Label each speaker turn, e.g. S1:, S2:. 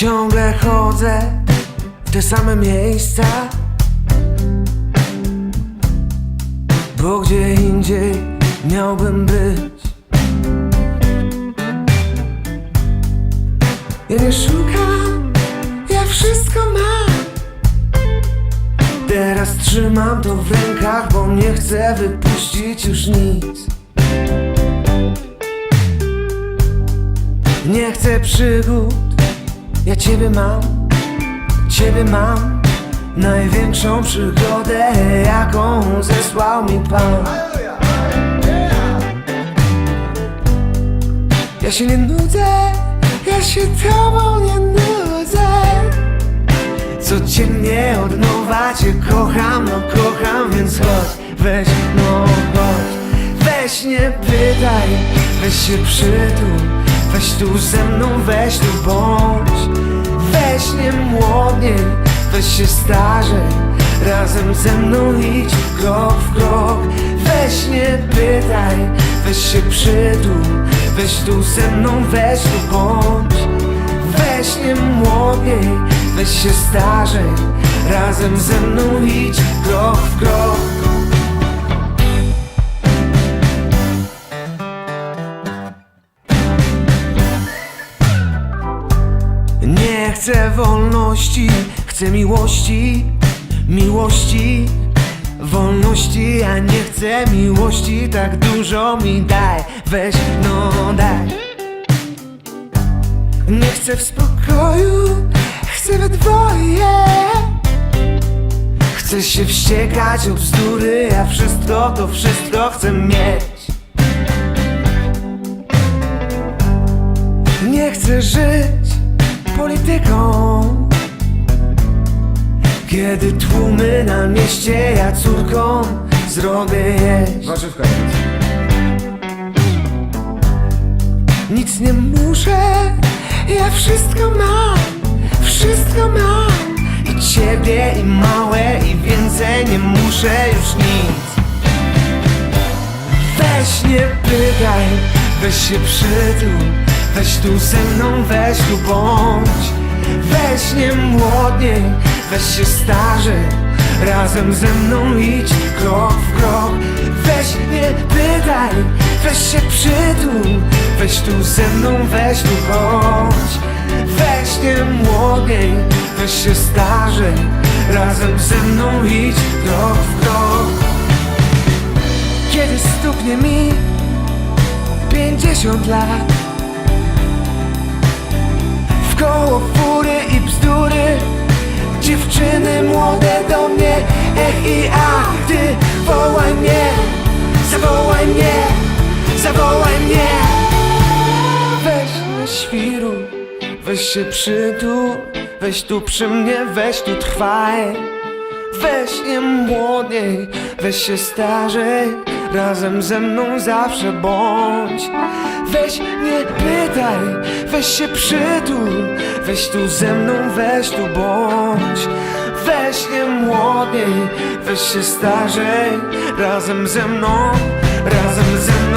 S1: Ciągle chodzę w te same miejsca. Bo gdzie indziej miałbym być? Ja nie szukam, ja wszystko mam. Teraz trzymam to w rękach, bo nie chcę wypuścić już nic. Nie chcę przygód, ja ciebie mam, ciebie mam Największą przygodę, jaką zesłał mi Pan. Ja się nie nudzę, ja się tobą nie nudzę. Codziennie od nowa cię kocham, no kocham, więc chodź, weź, no chodź. Weź nie pytaj, weź się przytul Weź tu ze mną, weź tu bądź. Weź nie młodniej, weź się starzej Razem ze mną idź krok w krok. Weź nie pytaj, weź się przytul. Weź tu ze mną, weź tu bądź. Weź nie młodniej, weź się starzej Razem ze mną idź krok w krok Nie chcę wolności, chcę miłości, miłości, wolności, a nie chcę miłości, tak dużo mi daj, weź no daj. Nie chcę w spokoju, chcę we dwoje. Chcę się wściekać o bzdury, a wszystko to wszystko chcę mieć. Nie chcę żyć polityką. Kiedy tłumy na mieście ja córką zrobię jeść.
S2: Warzywka.
S1: Nic nie muszę, ja wszystko mam, wszystko mam. I ciebie i małe i więcej nie muszę już nic. Weź nie pytaj, weź się przytul Weź tu ze mną, weź tu bądź. Weź nie młodniej, weź się starzej Razem ze mną idź krok w krok. Weź nie pytaj, weź się przytul Weź tu ze mną, weź tu chodź Weź nie młodniej, weź się starzej Razem ze mną idź krok w krok. Kiedy stuknie mi pięćdziesiąt lat. W koło fury i bzdury. Dziewczyny młode do mnie. Ech i a, ty wołaj mnie. Zawołaj mnie, zawołaj mnie. Weź na świru, weź się przytul. Weź tu przy mnie, weź tu trwaj. Weź nie młodniej, weź się starzej Razem ze mną zawsze bądź. Weź nie pytaj, weź się przytul. Weź tu ze mną, weź tu bądź. Weź nie młodniej, weź się starzej. Razem ze mną, razem ze mną